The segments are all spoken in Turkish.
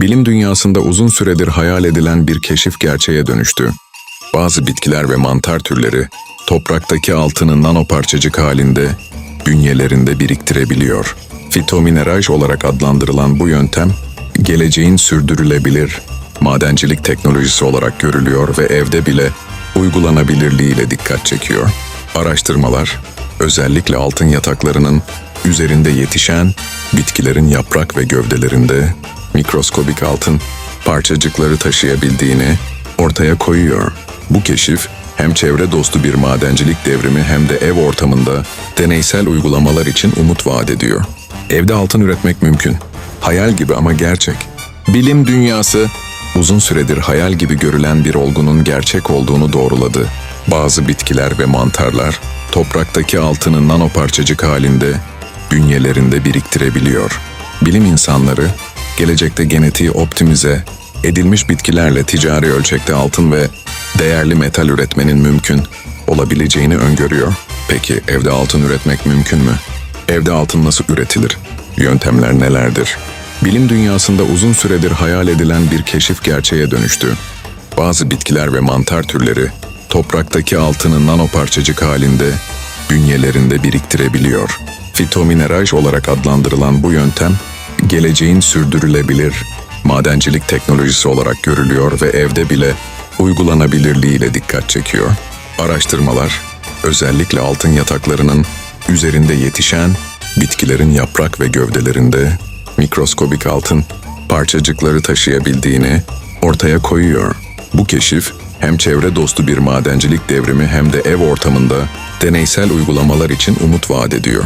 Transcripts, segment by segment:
Bilim dünyasında uzun süredir hayal edilen bir keşif gerçeğe dönüştü. Bazı bitkiler ve mantar türleri topraktaki altını nanoparçacık halinde bünyelerinde biriktirebiliyor. Fitomineraj olarak adlandırılan bu yöntem, geleceğin sürdürülebilir madencilik teknolojisi olarak görülüyor ve evde bile uygulanabilirliğiyle dikkat çekiyor. Araştırmalar, özellikle altın yataklarının üzerinde yetişen bitkilerin yaprak ve gövdelerinde mikroskobik altın parçacıkları taşıyabildiğini ortaya koyuyor. Bu keşif hem çevre dostu bir madencilik devrimi hem de ev ortamında deneysel uygulamalar için umut vaat ediyor. Evde altın üretmek mümkün. Hayal gibi ama gerçek. Bilim dünyası uzun süredir hayal gibi görülen bir olgunun gerçek olduğunu doğruladı. Bazı bitkiler ve mantarlar topraktaki altını nanoparçacık halinde bünyelerinde biriktirebiliyor. Bilim insanları gelecekte genetiği optimize edilmiş bitkilerle ticari ölçekte altın ve değerli metal üretmenin mümkün olabileceğini öngörüyor. Peki evde altın üretmek mümkün mü? Evde altın nasıl üretilir? Yöntemler nelerdir? Bilim dünyasında uzun süredir hayal edilen bir keşif gerçeğe dönüştü. Bazı bitkiler ve mantar türleri topraktaki altını nanoparçacık halinde bünyelerinde biriktirebiliyor. Fitomineraj olarak adlandırılan bu yöntem, geleceğin sürdürülebilir madencilik teknolojisi olarak görülüyor ve evde bile uygulanabilirliğiyle dikkat çekiyor. Araştırmalar, özellikle altın yataklarının üzerinde yetişen bitkilerin yaprak ve gövdelerinde mikroskobik altın parçacıkları taşıyabildiğini ortaya koyuyor. Bu keşif hem çevre dostu bir madencilik devrimi hem de ev ortamında deneysel uygulamalar için umut vaat ediyor.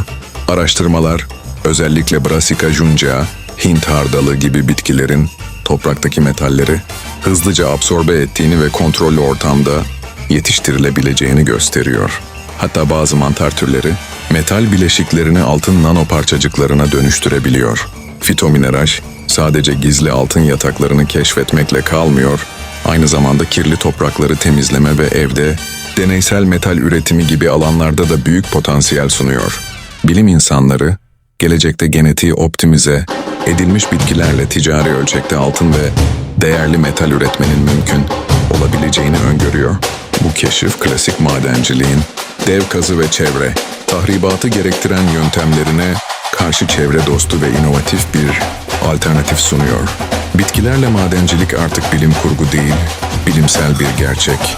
Araştırmalar özellikle Brassica juncea, Hint hardalı gibi bitkilerin topraktaki metalleri hızlıca absorbe ettiğini ve kontrollü ortamda yetiştirilebileceğini gösteriyor. Hatta bazı mantar türleri metal bileşiklerini altın nanoparçacıklarına dönüştürebiliyor. Fitomineraj sadece gizli altın yataklarını keşfetmekle kalmıyor, aynı zamanda kirli toprakları temizleme ve evde deneysel metal üretimi gibi alanlarda da büyük potansiyel sunuyor. Bilim insanları gelecekte genetiği optimize edilmiş bitkilerle ticari ölçekte altın ve değerli metal üretmenin mümkün olabileceğini öngörüyor. Bu keşif klasik madenciliğin dev kazı ve çevre tahribatı gerektiren yöntemlerine karşı çevre dostu ve inovatif bir alternatif sunuyor. Bitkilerle madencilik artık bilim kurgu değil, bilimsel bir gerçek.